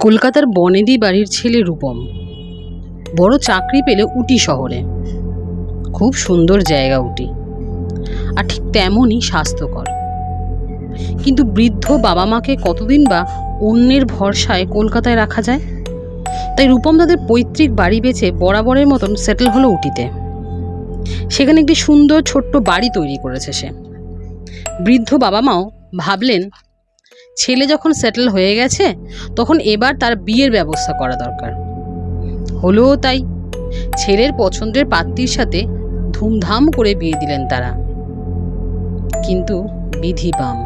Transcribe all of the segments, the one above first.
কলকাতার বনেদি বাড়ির ছেলে রূপম। বড় চাকরি পেলে উটি শহরে। খুব সুন্দর জায়গা উটি। আর ঠিক তেমনই স্বাস্থ্যকর। কিন্তু বৃদ্ধ বাবা মাকে কতদিন বা অন্যের ভরসায় কলকাতায় রাখা যায়? তাই রূপম তাদের পৈতৃক বাড়ি বেছে বরাবরের মতন সেটেল হলো উটিতে। সেখানে একটি সুন্দর ছোট্ট বাড়ি তৈরি করেছে সে। বৃদ্ধ বাবা মাও ভাবলেন ছেলে যখন সেটেল হয়ে গেছে, তখন এবার তার বিয়ের ব্যবস্থা করা দরকার। হলোও তাই, ছেলের পছন্দের পাত্রীর সাথে ধুমধাম করে বিয়ে দিলেন তারা। কিন্তু বিধি বাম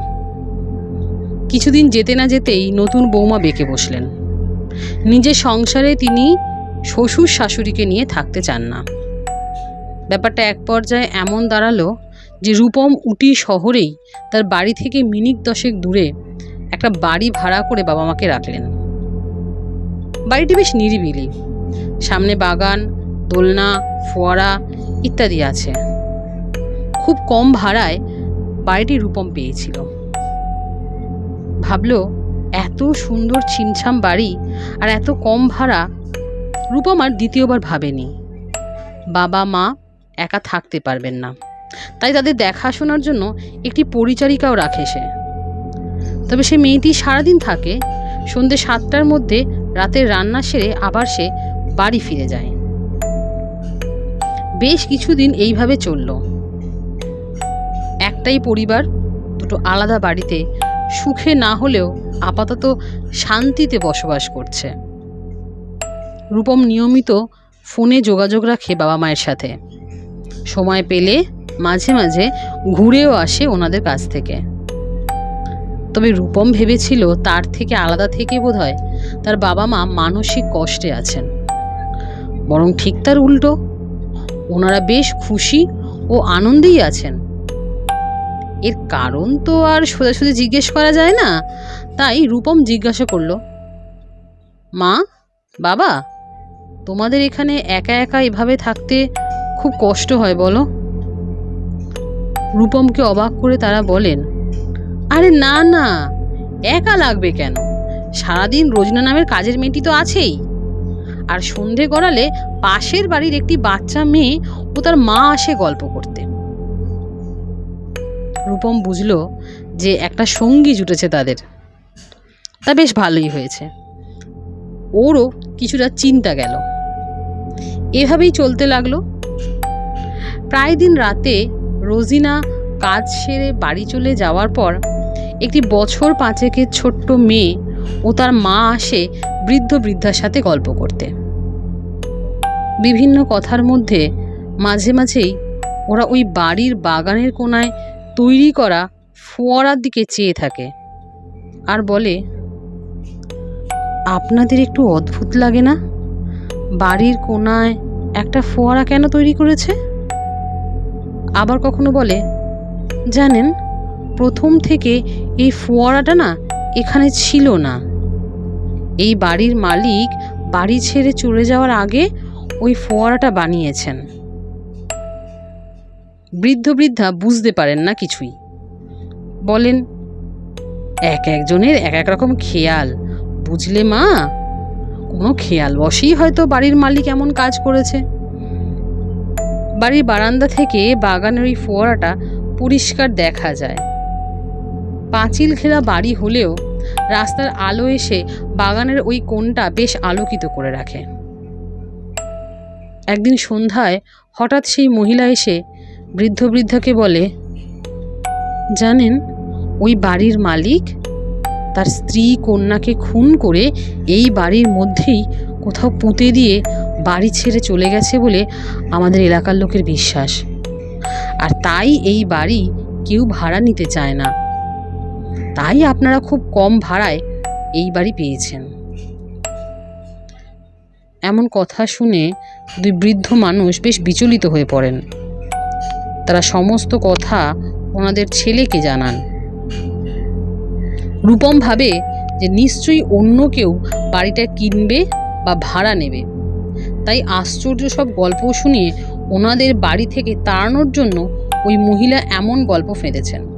কিছুদিন যেতে না যেতেই নতুন বৌমা বেঁকে বসলেন। নিজের সংসারে তিনি শ্বশুর শাশুড়িকে নিয়ে থাকতে চান না। ব্যাপারটা এক পর্যায়ে এমন দাঁড়াল যে রূপম উটি শহরেই তার বাড়ি থেকে মিনিট দশেক দূরে একটা বাড়ি ভাড়া করে বাবা মাকে রাখলেন। বাড়িটি বেশ নিরিবিলি। সামনে বাগান, দোলনা, ফোয়ারা ইত্যাদি আছে। খুব কম ভাড়ায় বাড়িটি রূপম পেয়েছিল। ভাবলো, এত সুন্দর ছিমছাম বাড়ি আর এত কম ভাড়া রূপম আর দ্বিতীয়বার ভাবেনি। বাবা মা একা থাকতে পারবেন না। তাই তাদের দেখাশোনার জন্য একটি পরিচারিকাও রাখে সে। তবে সে মেয়েটি সারাদিন থাকে। সন্ধ্যে সাতটার মধ্যে রাতের রান্না সেরে আবার সে বাড়ি ফিরে যায়। বেশ কিছুদিন এইভাবে চলল। একটাই পরিবার, দুটো আলাদা বাড়িতে, সুখে না হলেও আপাতত শান্তিতে বসবাস করছে। রূপম নিয়মিত ফোনে যোগাযোগ রাখে বাবা মায়ের সাথে। সময় পেলে মাঝে মাঝে ঘুরেও আসে ওনাদের কাছ থেকে। তবে রূপম ভেবেছিল তার থেকে আলাদা থেকে বোধহয় তার বাবা মা মানসিক কষ্টে আছেন। বরং ঠিক তার উল্টো। ওনারা বেশ খুশি ও আনন্দেই আছেন। এর কারণ তো আর সোজাসুজি জিজ্ঞেস করা যায় না, তাই রূপম জিজ্ঞাসা করল, মা, বাবা, তোমাদের এখানে একা একা এভাবে থাকতে খুব কষ্ট হয় বলো? রূপমকে অবাক করে তারা বলেন আরে না না। একা লাগবে কেন? সারাদিন রোজনা নামের কাজের মেয়েটি তো আছেই। আর সন্ধে গড়ালে পাশের বাড়ির একটি বাচ্চা মেয়ে ও তার মা আসে গল্প করতে। রূপম বুঝলো যে একটা সঙ্গী জুটেছে তাদের। তা বেশ ভালোই হয়েছে। ওরও কিছুটা চিন্তা গেল। এভাবেই চলতে লাগল। প্রায় দিন রাতে রোজিনা কাজ সেরে বাড়ি চলে যাওয়ার পর একটি বছর পাঁচেকের ছোট্ট মেয়ে ও তার মা আসে বৃদ্ধ বৃদ্ধার সাথে গল্প করতে। বিভিন্ন কথার মধ্যে মাঝে মাঝেই ওরা ওই বাড়ির বাগানের কোনায় তৈরি করা ফোয়ারার দিকে চেয়ে থাকে আর বলে, আপনাদের একটু অদ্ভুত লাগে না? বাড়ির কোনায় একটা ফোয়ারা কেন তৈরি করেছে? আবার কখনো বলে, জানেন প্রথম থেকে এই ফোয়ারাটা না এখানে ছিল না। এই বাড়ির মালিক বাড়ি ছেড়ে চলে যাওয়ার আগে ওই ফোয়ারাটা বানিয়েছেন। বৃদ্ধ বৃদ্ধা বুঝতে পারেন না কিছুই। বলেন, এক একজনের এক এক রকম খেয়াল। বুঝলে মা? কোনো খেয়াল বসেই হয়তো বাড়ির মালিক এমন কাজ করেছে। বাড়ির বারান্দা থেকে বাগানের ওই ফোয়ারাটা পরিষ্কার দেখা যায়। পাঁচিল ঘেরা বাড়ি হলেও রাস্তার আলো এসে বাগানের ওই কোণটা বেশ আলোকিত করে রাখে। একদিন সন্ধ্যায় হঠাৎ সেই মহিলা এসে বৃদ্ধ বৃদ্ধাকে বলে, জানেন, ওই বাড়ির মালিক তার স্ত্রী কন্যাকে খুন করে এই বাড়ির মধ্যেই কোথাও পুঁতে দিয়ে বাড়ি ছেড়ে চলে গেছে বলে আমাদের এলাকার লোকের বিশ্বাস। আর তাই এই বাড়ি কেউ ভাড়া নিতে চায় না। তাই আপনারা খুব কম ভাড়ায় এই বাড়ি পেয়েছেন। এমন কথা শুনে দুই বৃদ্ধ মানুষ বেশ বিচলিত হয়ে পড়েন। তারা সমস্ত কথা ওনাদের ছেলেকে জানান। রূপম ভাবে যে নিশ্চয়ই অন্য কেউ বাড়িটা কিনবে বা ভাড়া নেবে। তাই আশ্চর্য সব গল্প শুনিয়ে ওনাদের বাড়ি থেকে তাড়ানোর জন্য ওই মহিলা এমন গল্প ফেঁদেছেন।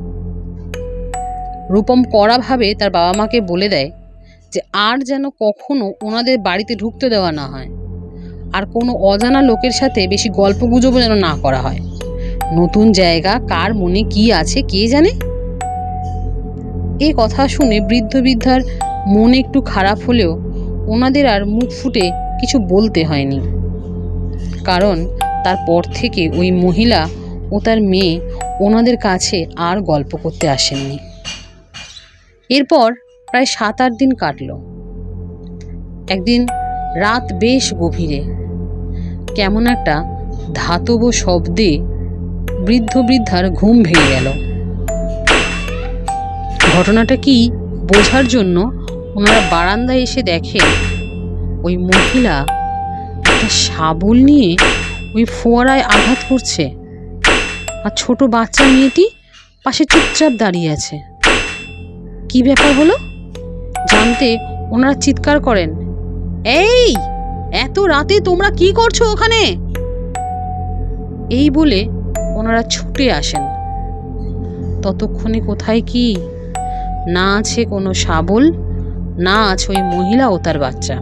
রূপম কড়াভাবে তার বাবা মাকে বলে দেয় যে, আর যেন কখনো ওনাদের বাড়িতে ঢুকতে দেওয়া না হয়। আর কোনো অজানা লোকের সাথে বেশি গল্প গুজবও যেন না করা হয়। নতুন জায়গা, কার মনে কি আছে, কে জানে? এই কথা শুনে বৃদ্ধ বৃদ্ধার মন একটু খারাপ হলেও ওনাদের আর মুখ ফুটে কিছু বলতে হয়নি। কারণ তারপর থেকে ওই মহিলা ও তার মেয়ে ওনাদের কাছে আর গল্প করতে আসেননি। এরপর প্রায় সাত আট দিন কাটলো। একদিন রাত বেশ গভীরে, কেমন একটা ধাতব শব্দে বৃদ্ধ বৃদ্ধার ঘুম ভেঙে গেল। ঘটনাটা কি বোঝার জন্য ওনারা বারান্দায় এসে দেখে ওই মহিলা একটা শাবল নিয়ে ওই ফোয়ারায় আঘাত করছে। আর ছোট বাচ্চা মেয়েটি পাশে চুপচাপ দাঁড়িয়ে আছে। কি ব্যাপার হলো জানতে ওনারা চিৎকার করেন। এই, এত রাতে তোমরা কি করছ ওখানে? এই বলে ওনারা ছুটে আসেন। ততক্ষণে কোথায় কি? না আছে কোনো শাবল, না আছে ওই মহিলা ও তার বাচ্চা।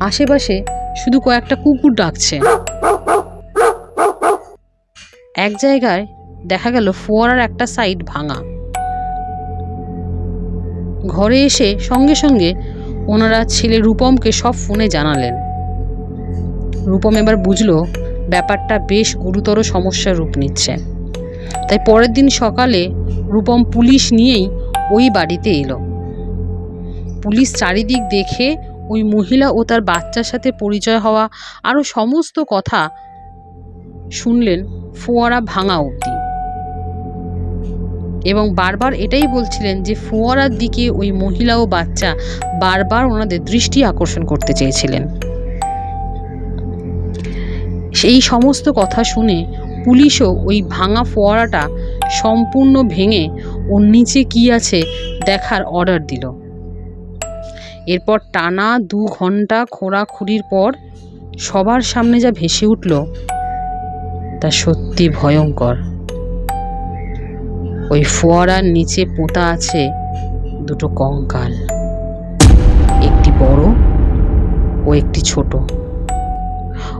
আশেপাশে শুধু কয়েকটা কুকুর ডাকছে। এক জায়গায় দেখা গেল ফোয়ারার একটা সাইড ভাঙা। ঘরে এসে সঙ্গে সঙ্গে ওনারা ছেলে রূপমকে সব ফোনে জানালেন। রূপম এবার বুঝলো ব্যাপারটা বেশ গুরুতর সমস্যার রূপ নিচ্ছে। তাই পরের দিন সকালে রূপম পুলিশ নিয়েই ওই বাড়িতে এলো। পুলিশ চারিদিক দেখে ওই মহিলা ও তার বাচ্চার সাথে পরিচয় হওয়া আরও সমস্ত কথা শুনলেন, ফোয়ারা ভাঙা অবধি। এবং বারবার এটাই বলছিলেন যে ফোয়ারার দিকে ওই মহিলা ও বাচ্চা বারবার ওনাদের দৃষ্টি আকর্ষণ করতে চেয়েছিলেন। সেই সমস্ত কথা শুনে পুলিশও ওই ভাঙা ফোয়ারাটা সম্পূর্ণ ভেঙে ওর নিচে কি আছে দেখার অর্ডার দিল। এরপর টানা দু ঘণ্টা খোঁড়াখুড়ির পর সবার সামনে যা ভেসে উঠল, তা সত্যি ভয়ঙ্কর। ওই ফোয়ারার নিচে পোঁতা আছে দুটো কঙ্কাল। একটি বড় ও একটি ছোট।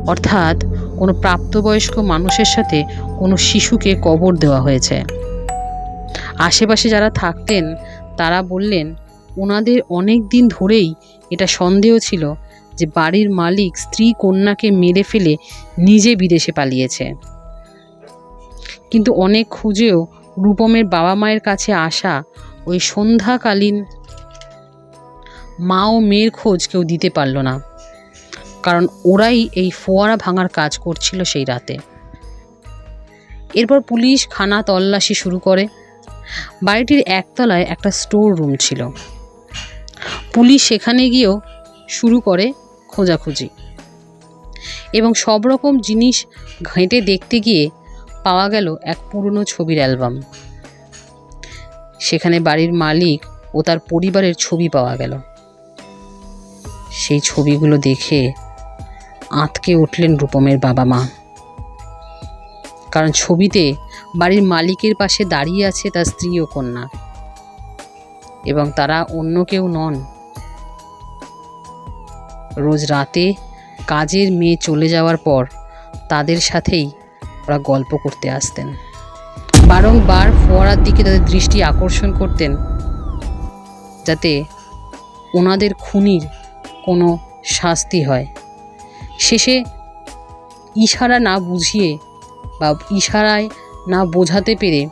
অর্থাৎ কোনো প্রাপ্তবয়স্ক মানুষের সাথে কোনো শিশুকে কবর দেওয়া হয়েছে। আশেপাশে যারা থাকতেন, তারা বললেন, ওনাদের অনেক দিন ধরেই এটা সন্দেহ ছিল যে বাড়ির মালিক স্ত্রী কন্যাকে মেরে ফেলে নিজে বিদেশে পালিয়েছে। কিন্তু অনেক খুঁজেও রূপমের বাবা মায়ের কাছে আসা ওই সন্ধ্যাকালীন মা ও মেয়ের খোঁজ কেউ দিতে পারল না। কারণ ওরাই এই ফোয়ারা ভাঙার কাজ করছিল সেই রাতে। এরপর পুলিশ খানা তল্লাশি শুরু করে। বাড়িটির একতলায় একটা স্টোর রুম ছিল। পুলিশ সেখানে গিয়েও শুরু করে খোঁজাখুঁজি। এবং সব রকম জিনিস ঘেঁটে দেখতে গিয়ে পাওয়া গেল এক পুরনো ছবির অ্যালবাম। সেখানে বাড়ির মালিক ও তার পরিবারের ছবি পাওয়া গেল। সেই ছবিগুলো দেখে আঁতকে উঠলেন রূপমের বাবা মা। কারণ ছবিতে বাড়ির মালিকের পাশে দাঁড়িয়ে আছে তার স্ত্রী ও কন্যা। এবং তারা অন্য কেউ নন। রোজ রাতে কাজের মেয়ে চলে যাওয়ার পর তাদের সাথেই ওরা গল্প করতে আসতেন। বারংবার ফোয়ারার দিকে তাদের দৃষ্টি আকর্ষণ করতেন, যাতে ওনাদের খুনির কোনো শাস্তি হয়। শেষে ইশারা না বুঝিয়ে বা ইশারায় না বোঝাতে পেরে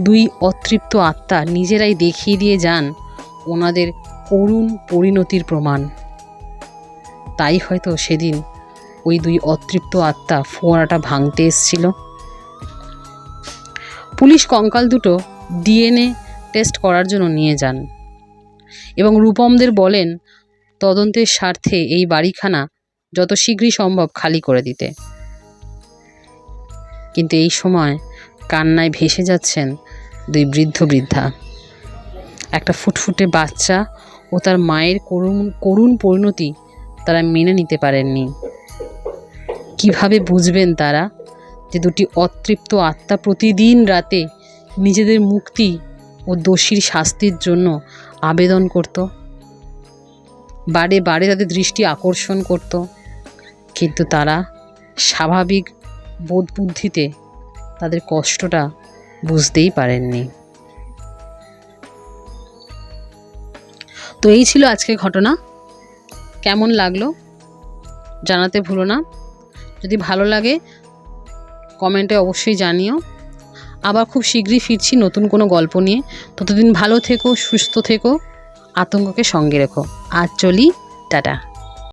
দুই অতৃপ্ত আত্মা নিজেরাই দেখিয়ে দিয়ে যান ওনাদের করুণ পরিণতির প্রমাণ। তাই হয়তো সেদিন ওই দুই অতৃপ্ত আত্মা ফোয়ারাটা ভাঙতে এসছিল। পুলিশ কঙ্কাল দুটো ডিএনএ টেস্ট করার জন্য নিয়ে যান এবং রূপমদের বলেন, তদন্তের স্বার্থে এই বাড়িখানা যত শীঘ্রই সম্ভব খালি করে দিতে। কিন্তু এই সময় কান্নায় ভেসে যাচ্ছেন দুই বৃদ্ধ বৃদ্ধা। একটা ফুটফুটে বাচ্চা ও তার মায়ের করুণ করুণ পরিণতি তারা মেনে নিতে পারেননি। কীভাবে বুঝবেন তারা যে দুটি অতৃপ্ত আত্মা প্রতিদিন রাতে নিজেদের মুক্তি ও দোষীর শাস্তির জন্য আবেদন করত? বারে বারে তাদের দৃষ্টি আকর্ষণ করত। কিন্তু তারা স্বাভাবিক বোধ বুদ্ধিতে তাদের কষ্টটা বুঝতেই পারেননি। তো এই ছিল আজকের ঘটনা। কেমন লাগল জানাতে ভুলো না। যদি ভালো লাগে, কমেন্টে অবশ্যই জানিও। আবার খুব শীঘ্রই ফিরছি নতুন কোনো গল্প নিয়ে। ততদিন ভালো থেকো, সুস্থ থেকো, আতঙ্ককে সঙ্গে রেখো। আর চলি, টাটা।